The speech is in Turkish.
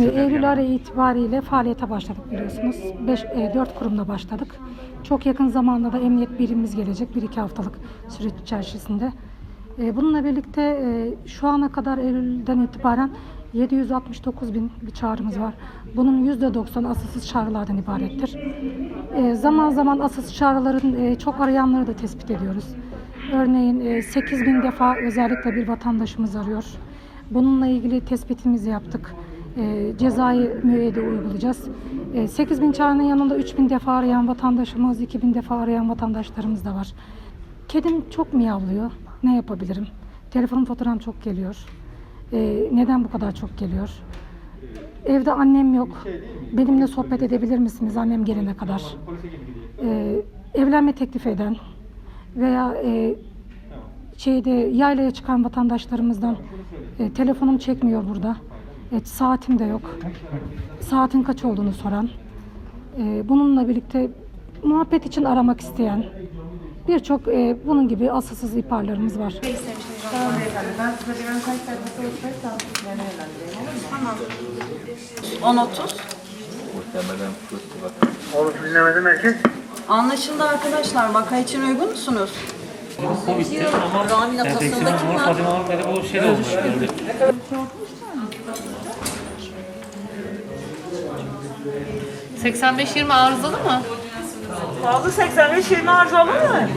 Eylül ayı itibariyle faaliyete başladık biliyorsunuz. 5 e, kurumla başladık. Çok yakın zamanda da emniyet birimimiz gelecek. 1-2 haftalık süreç içerisinde. E, bununla birlikte e, şu ana kadar Eylül'den itibaren 769 bin bir çağrımız var. Bunun %90 asılsız çağrılardan ibarettir. E, Zaman zaman asılsız çağrıların e, çok arayanları da tespit ediyoruz. Örneğin 8 bin defa özellikle bir vatandaşımız arıyor. Bununla ilgili tespitimizi yaptık. E, cezai müeyyide uygulayacağız. E, 8 bin çağrının yanında 3 bin defa arayan vatandaşımız, 2 bin defa arayan vatandaşlarımız da var. Kedim çok miyavlıyor. Ne yapabilirim? Telefon faturam çok geliyor. E, neden bu kadar çok geliyor? Evde annem yok. Benimle sohbet edebilir misiniz annem gelene kadar? E, evlenme teklif eden veya e, şeyde yaylaya çıkan vatandaşlarımızdan e, telefonum çekmiyor burada. E, saatim de yok. Saatin kaç olduğunu soran. E, bununla birlikte muhabbet için aramak isteyen birçok e, bunun gibi asılsız ihbarlarımız var. Tamam beyefendi. Ben size bir ön kayıt sayfası oluşturup tanıtımlarına yönlendireyim olur mu? 10.30. Olumsuz dinlemede merkez. Anlaşıldı arkadaşlar. Vaka için uygun musunuz? Covid'ti ama Rami yani noktasında Bekir'in kim ama var? Fadime Hanım dedi bu şey de olmuş. Yani. ...85-20 arızalı mı? Kaldı 85 20 arızalı mı?